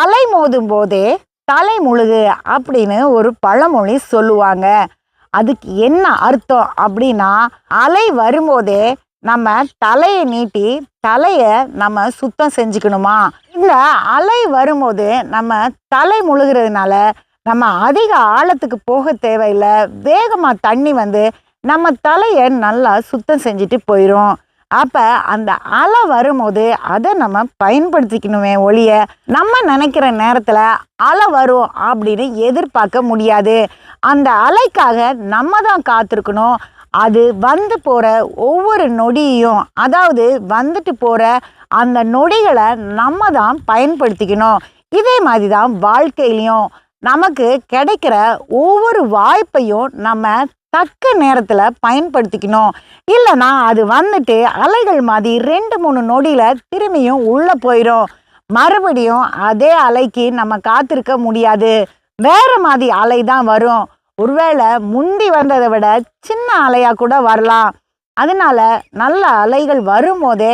அலை மோதும் போதே தலை முழுகு அப்படின்னு ஒரு பழமொழி சொல்லுவாங்க. அதுக்கு என்ன அர்த்தம் அப்படின்னா அலை வரும்போதே நம்ம தலையை நீட்டி தலையை நம்ம சுத்தம் செஞ்சுக்கணுமா? இந்த அலை வரும்போது நம்ம தலை முழுகிறதுனால நம்ம அதிக ஆழத்துக்கு போக தேவையில்லை. வேகமாக தண்ணி வந்து நம்ம தலையை நல்லா சுத்தம் செஞ்சுட்டு போயிடும் அப்போ அந்த அலை வரும்போது அதை நம்ம பயன்படுத்திக்கணுமே ஒழிய நம்ம நினைக்கிற நேரத்தில் அலை வரும் அப்படின்னு எதிர்பார்க்க முடியாது. அந்த அலைக்காக நம்ம தான் காத்திருக்கணும். அது வந்து போகிற ஒவ்வொரு நொடியையும் அதாவது வந்துட்டு போகிற அந்த நொடிகளை நம்ம தான் பயன்படுத்திக்கணும். இதே மாதிரி தான் வாழ்க்கையிலையும் நமக்கு கிடைக்கிற ஒவ்வொரு வாய்ப்பையும் நம்ம தக்க நேரத்தில் பயன்படுத்திக்கணும். இல்லைன்னா அது வந்துட்டு அலைகள் மாதிரி ரெண்டு மூணு நொடியில் திரும்பியும் உள்ளே போயிடும் மறுபடியும் அதே அலைக்கு நம்ம காத்திருக்க முடியாது. வேற மாதிரி அலை தான் வரும். ஒருவேளை முந்தி வந்ததை விட சின்ன அலையாக கூட வரலாம். அதனால நல்ல அலைகள் வரும்போதே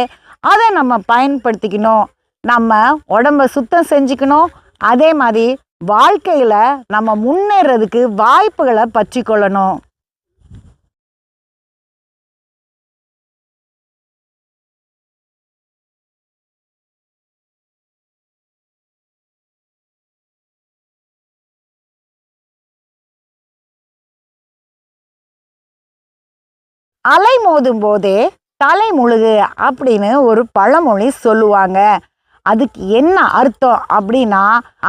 அதை நம்ம பயன்படுத்திக்கணும். நம்ம உடம்ப சுத்தம் செஞ்சுக்கணும். அதே மாதிரி வாழ்க்கையில் நம்ம முன்னேறதுக்கு வாய்ப்புகளை பற்றி கொள்ளணும் அலை மோதும் போதே தலை முழுகு அப்படின்னு ஒரு பழமொழி சொல்லுவாங்க. அதுக்கு என்ன அர்த்தம் அப்படின்னா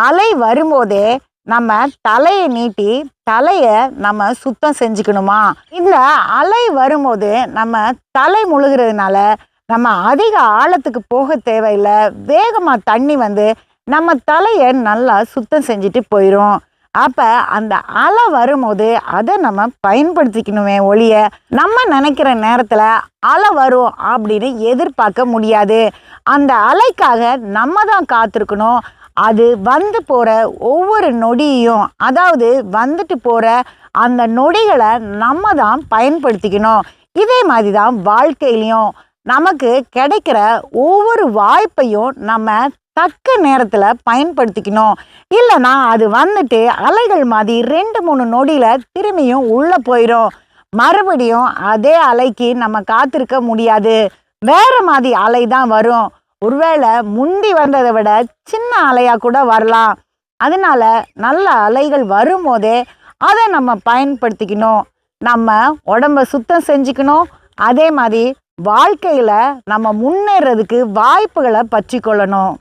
அலை வரும்போதே நம்ம தலையை நீட்டி தலையை நம்ம சுத்தம் செஞ்சுக்கணுமா? இந்த அலை வரும்போது நம்ம தலை முழுகிறதுனால நம்ம அதிக ஆழத்துக்கு போக தேவையில்லை. வேகமாக தண்ணி வந்து நம்ம தலையை நல்லா சுத்தம் செஞ்சுட்டு போயிடும் அப்போ அந்த அலை வரும்போது அதை நம்ம பயன்படுத்திக்கணுமே ஒழிய நம்ம நினைக்கிற நேரத்தில் அலை வரும் அப்படின்னு எதிர்பார்க்க முடியாது. அந்த அலைக்காக நம்ம தான் காத்திருக்கணும். அது வந்து போகிற ஒவ்வொரு நொடியையும் அதாவது வந்துட்டு போகிற அந்த நொடிகளை நம்ம தான் பயன்படுத்திக்கணும். இதே மாதிரி தான் வாழ்க்கையிலையும் நமக்கு கிடைக்கிற ஒவ்வொரு வாய்ப்பையும் நம்ம தக்க நேரத்தில் பயன்படுத்திக்கணும். இல்லைன்னா அது வந்துட்டு அலைகள் மாதிரி ரெண்டு மூணு நொடியில் திரும்பியும் உள்ளே போயிடும் மறுபடியும் அதே அலைக்கு நம்ம காத்திருக்க முடியாது. வேற மாதிரி அலை தான் வரும். ஒருவேளை முந்தி வந்ததை விட சின்ன அலையாக கூட வரலாம். அதனால நல்ல அலைகள் வரும்போதே அதை நம்ம பயன்படுத்திக்கணும். நம்ம உடம்ப சுத்தம் செஞ்சுக்கணும். அதே மாதிரி வாழ்க்கையில் நம்ம முன்னேறதுக்கு வாய்ப்புகளை பற்றி கொள்ளணும்